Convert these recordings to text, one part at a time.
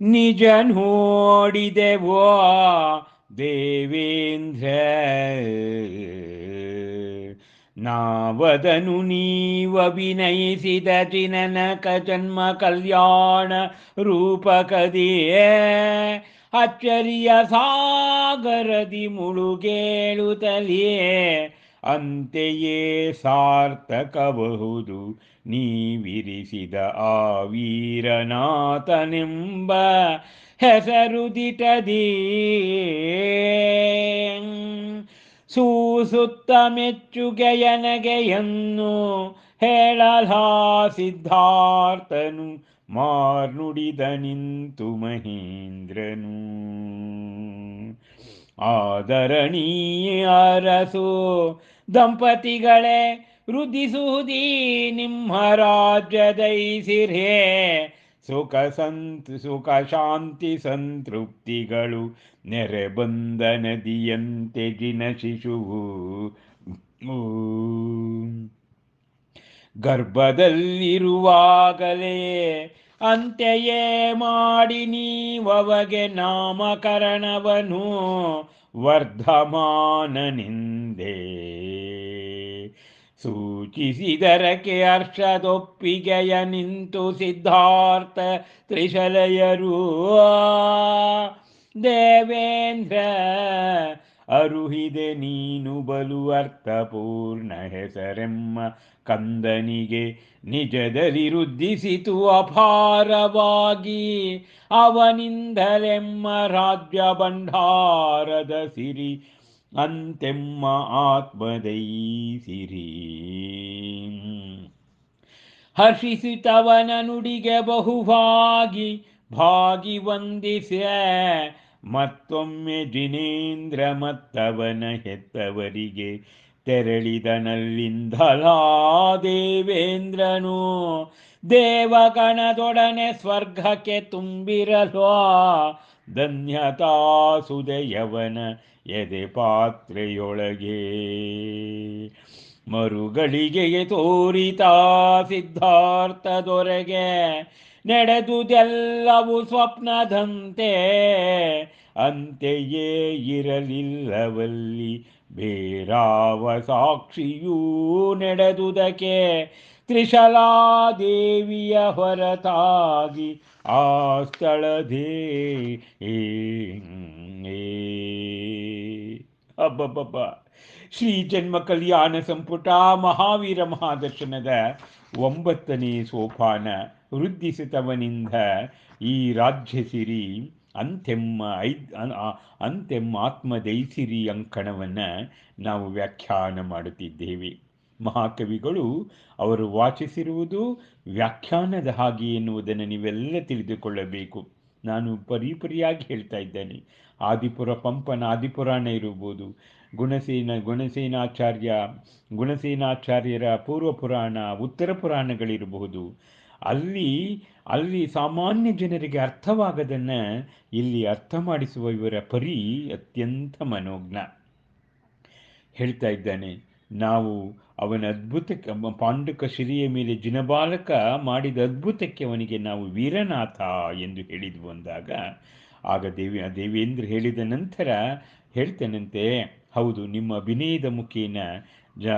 ನಿಜ ನೋಡಿದೆವೋ ದೇವೇಂದ್ರ? ನಾವದನು ನೀವಭಿನಯಿಸಿದ ಚಿನನಕ ಜನ್ಮ ಕಲ್ಯಾಣ ರೂಪಕದಿಯೇ ಅಚ್ಚರಿಯ ಸಾಗರದಿ ಮುಳುಗೇಳುತ್ತಲಿಯೇ ಅಂತೆಯೇ ಸಾರ್ಥಕಬಹುದು. ನೀವಿರಿಸಿದ ಆ ವೀರನಾಥನೆಂಬ ಹೆಸರು ಸೂಸುತ್ತ ಮೆಚ್ಚುಗೆಯನಗೆಯನ್ನು ಹೇಳಲಾ ಸಿದ್ಧಾರ್ಥನು ಮಾರ್ನುಡಿದ ನಿಂತು ಮಹೇಂದ್ರನು. ಆದರಣೀಯ ಅರಸು ದಂಪತಿಗಳೇ, ವೃದ್ಧಿಸುವುದೀ ನಿಮ್ಮ ರಾಜ್ಯದೈಸಿರೇ ಸುಖ ಸಂತ, ಸುಖ ಶಾಂತಿ ಸಂತೃಪ್ತಿಗಳು ನೆರೆ ಬಂದ ನದಿಯಂತೆ ಜಿನ ಶಿಶುವು ಗರ್ಭದಲ್ಲಿರುವಾಗಲೇ ಅಂತೆಯೇ ಮಾಡಿ ನೀವಗೆ ನಾಮಕರಣವನು ವರ್ಧಮಾನನಿಂದೇ. ಸೂಚಿಸಿದರಕ್ಕೆ ಹರ್ಷದೊಪ್ಪಿಗೆಯ ನಿಂತು ಸಿದ್ಧಾರ್ಥ ತ್ರಿಶಲಯರು ದೇವೇಂದ್ರ, ಅರುಹಿದೆ ನೀನು ಬಲು ಅರ್ಥಪೂರ್ಣ ಹೆಸರೆಮ್ಮ, ಕಂದನಿಗೆ ನಿಜದಲ್ಲಿ ವೃದ್ಧಿಸಿತು ಅಪಾರವಾಗಿ, ಅವನಿಂದಲೆಮ್ಮ ರಾಜ್ಯ ಭಂಡಾರದ ಸಿರಿ ಅಂತೆಮ್ಮ ಆತ್ಮದೈಸಿರಿ ಹರ್ಷಿಸಿತವನ ನುಡಿಗೆ ಬಹುವಾಗಿ ಭಾಗಿ ವಂದಿಸ. ಮತ್ತೊಮ್ಮೆ ಜಿನೇಂದ್ರ ಮತ್ತವನ ಹೆತ್ತವರಿಗೆ ತೆರಳಿದನಲ್ಲಿಂದಲಾ ದೇವೇಂದ್ರನು ದೇವಗಣದೊಡನೆ ಸ್ವರ್ಗಕ್ಕೆ ತುಂಬಿರಲ್ವಾ ಧನ್ಯತಾ ಸುದಯವನ ಎದೆ ಪಾತ್ರೆಯೊಳಗೆ ಮರುಗಳಿಗೆ ತೋರಿತ ಸಿದ್ಧಾರ್ಥ ದೊರೆಗೆ. ನಡೆದುದೆಲ್ಲವೂ ಸ್ವಪ್ನದಂತೆ. ಅಂತೆಯೇ ಇರಲಿಲ್ಲವಲ್ಲಿ ಬೇರಾವ ಸಾಕ್ಷಿಯೂ ನಡೆದುದಕ್ಕೆ. ತ್ರಿಶಲಾದೇವಿಯ ಹೊರತಾಗಿ ಆ ಸ್ಥಳದೇ. ಅಬ್ಬಬ್ಬಬ್ಬ. ಶ್ರೀ ಜನ್ಮ ಕಲ್ಯಾಣ ಸಂಪುಟ ಮಹಾವೀರ ಮಹಾದರ್ಶನದ ಒಂಬತ್ತನೇ ಸೋಪಾನ ವೃದ್ಧಿಸಿತವನಿಂದ ಈ ರಾಜ್ಯ ಸಿರಿ ಅಂತೆಮ್ಮ ಐ ಅಂತೆಮ್ಮ ಆತ್ಮದೈಸಿರಿ ಅಂಕಣವನ್ನು ನಾವು ವ್ಯಾಖ್ಯಾನ ಮಾಡುತ್ತಿದ್ದೇವೆ. ಮಹಾಕವಿಗಳು ಅವರು ವಾಚಿಸಿರುವುದು ವ್ಯಾಖ್ಯಾನದ ಹಾಗೆ ಎನ್ನುವುದನ್ನು ನೀವೆಲ್ಲ ತಿಳಿದುಕೊಳ್ಳಬೇಕು. ನಾನು ಪರಿಪರಿಯಾಗಿ ಹೇಳ್ತಾ ಇದ್ದೇನೆ. ಆದಿಪುರ ಪಂಪನ ಆದಿಪುರಾಣ ಇರಬಹುದು. ಗುಣಸೇನ, ಗುಣಸೇನಾಚಾರ್ಯ, ಗುಣಸೇನಾಚಾರ್ಯರ ಪೂರ್ವ ಪುರಾಣ, ಉತ್ತರ ಪುರಾಣಗಳಿರಬಹುದು. ಅಲ್ಲಿ ಅಲ್ಲಿ ಸಾಮಾನ್ಯ ಜನರಿಗೆ ಅರ್ಥವಾಗದನ್ನು ಇಲ್ಲಿ ಅರ್ಥ ಮಾಡಿಸುವ ಇವರ ಪರಿ ಅತ್ಯಂತ ಮನೋಜ್ಞ. ಹೇಳ್ತಾ ಇದ್ದಾನೆ. ನಾವು ಅವನ ಅದ್ಭುತಕ್ಕೆ ಪಾಂಡುಕ ಶಿರಿಯ ಮೇಲೆ ಜಿನಬಾಲಕ ಮಾಡಿದ ಅದ್ಭುತಕ್ಕೆ ಅವನಿಗೆ ನಾವು ವೀರನಾಥ ಎಂದು ಹೇಳಿದ್ವು ಅಂದಾಗ, ಆಗ ದೇವಿ, ದೇವೇಂದ್ರ ಹೇಳಿದ ನಂತರ ಹೇಳ್ತೇನಂತೆ, ಹೌದು, ನಿಮ್ಮ ಅಭಿನಯದ ಮುಖೇನ ಜ,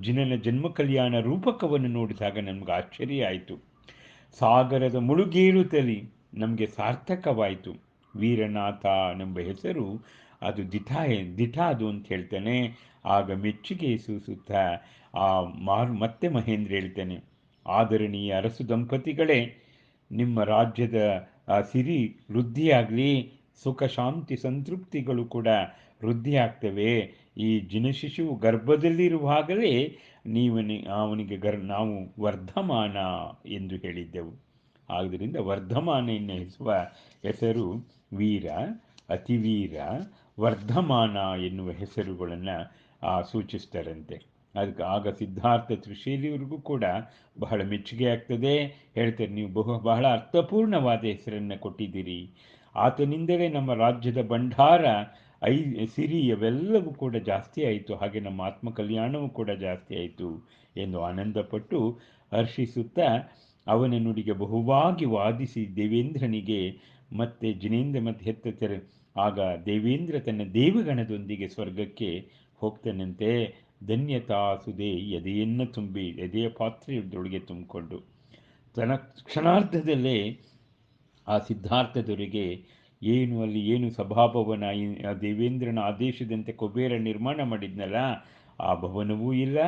ಜಿನನ ಜನ್ಮ ಕಲ್ಯಾಣ ರೂಪಕವನ್ನು ನೋಡಿದಾಗ ನಮ್ಗೆ ಆಶ್ಚರ್ಯ ಆಯಿತು. ಸಾಗರದ ಮುಳುಗೇಳುತ್ತಲಿ ನಮಗೆ ಸಾರ್ಥಕವಾಯಿತು. ವೀರನಾಥ ಎಂಬ ಹೆಸರು. ಅದು ದಿಠ ದಿಠಾದು ಅಂತ ಹೇಳ್ತಾನೆ. ಆಗ ಮೆಚ್ಚುಗೆ ಸೂಸುತ್ತ ಆ ಮಾರು, ಮತ್ತೆ ಮಹೇಂದ್ರ ಹೇಳ್ತಾನೆ, ಆದರಣೀಯ ಅರಸು ದಂಪತಿಗಳೇ, ನಿಮ್ಮ ರಾಜ್ಯದ ಸಿರಿ ವೃದ್ಧಿಯಾಗಲಿ, ಸುಖ ಶಾಂತಿ ಸಂತೃಪ್ತಿಗಳು ಕೂಡ ವೃದ್ಧಿಯಾಗ್ತವೆ. ಈ ಜಿನಶಿಶು ಗರ್ಭದಲ್ಲಿರುವಾಗಲೇ ನೀವನಿ, ಅವನಿಗೆ ಗರ್, ನಾವು ವರ್ಧಮಾನ ಎಂದು ಹೇಳಿದ್ದೆವು. ಆದ್ದರಿಂದ ವರ್ಧಮಾನ ಎನ್ನುವ ಹೆಸರು ವೀರ, ಅತಿವೀರ, ವರ್ಧಮಾನ ಎನ್ನುವ ಹೆಸರುಗಳನ್ನು ಸೂಚಿಸ್ತಾರಂತೆ. ಅದಕ್ಕೆ ಆಗ ಸಿದ್ಧಾರ್ಥ ತ್ರಿಶೈಲಿಯವರಿಗೂ ಕೂಡ ಬಹಳ ಮೆಚ್ಚುಗೆ ಆಗ್ತದೆ. ಹೇಳ್ತಾರೆ, ನೀವು ಬಹು, ಬಹಳ ಅರ್ಥಪೂರ್ಣವಾದ ಹೆಸರನ್ನು ಕೊಟ್ಟಿದ್ದೀರಿ. ಆತನಿಂದಲೇ ನಮ್ಮ ರಾಜ್ಯದ ಭಂಡಾರ, ಐ, ಸಿರಿ ಅವೆಲ್ಲವೂ ಕೂಡ ಜಾಸ್ತಿ ಆಯಿತು. ಹಾಗೆ ನಮ್ಮ ಆತ್ಮ ಕಲ್ಯಾಣವೂ ಕೂಡ ಜಾಸ್ತಿ ಆಯಿತು ಎಂದು ಆನಂದಪಟ್ಟು ಹರ್ಷಿಸುತ್ತಾ ಅವನ ನುಡಿಗೆ ಬಹುವಾಗಿ ವಾದಿಸಿ ದೇವೇಂದ್ರನಿಗೆ ಮತ್ತೆ ಜಿನೇಂದ್ರ ಮತ್ತೆ ಹೆತ್ತತರೆ ಆಗ ದೇವೇಂದ್ರ ತನ್ನ ದೇವಗಣದೊಂದಿಗೆ ಸ್ವರ್ಗಕ್ಕೆ ಹೋಗ್ತಾನಂತೆ. ಧನ್ಯತಾ ಸುದೆ ಎದೆಯನ್ನು ತುಂಬಿ ಎದೆಯ ಪಾತ್ರೆಯೊಳಗೆ ತುಂಬಿಕೊಂಡು. ತನ್ನ ಕ್ಷಣಾರ್ಧದಲ್ಲೇ ಆ ಸಿದ್ಧಾರ್ಥದೊರೆಗೆ ಏನು ಅಲ್ಲಿ ಏನು ಸಭಾಭವನ ದೇವೇಂದ್ರನ ಆದೇಶದಂತೆ ಕುಬೇರ ನಿರ್ಮಾಣ ಮಾಡಿದ್ನಲ್ಲ, ಆ ಭವನವೂ ಇಲ್ಲ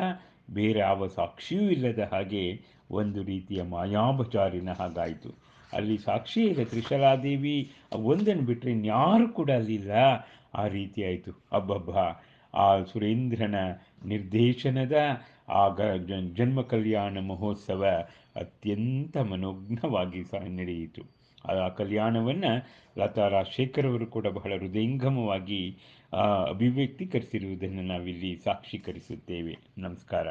ಬೇರೆ ಯಾವ ಸಾಕ್ಷಿಯೂ ಇಲ್ಲದ ಹಾಗೆ ಒಂದು ರೀತಿಯ ಮಾಯಾಬಚಾರಿನ ಹಾಗಾಯಿತು. ಅಲ್ಲಿ ಸಾಕ್ಷಿ ಇಲ್ಲ ತ್ರಿಶಲಾದೇವಿ, ಒಂದನ್ನು ಬಿಟ್ಟರೆ ಇನ್ಯಾರು ಕೂಡ ಅಲ್ಲಿಲ್ಲ ಆ ರೀತಿ ಆಯಿತು. ಅಬ್ಬಬ್ಬ. ಆ ಸುರೇಂದ್ರನ ನಿರ್ದೇಶನದ ಆಗ ಜನ್- ಜನ್ಮ ಕಲ್ಯಾಣ ಮಹೋತ್ಸವ ಅತ್ಯಂತ ಮನೋಜ್ಞವಾಗಿ ಸಹ ನಡೆಯಿತು. ಆ ಕಲ್ಯಾಣವನ್ನು ಲತಾ ರಾಜಶೇಖರ್ ಅವರು ಕೂಡ ಬಹಳ ಹೃದಯಂಗಮವಾಗಿ ಅಭಿವ್ಯಕ್ತೀಕರಿಸಿರುವುದನ್ನು ನಾವಿಲ್ಲಿ ಸಾಕ್ಷೀಕರಿಸುತ್ತೇವೆ. ನಮಸ್ಕಾರ.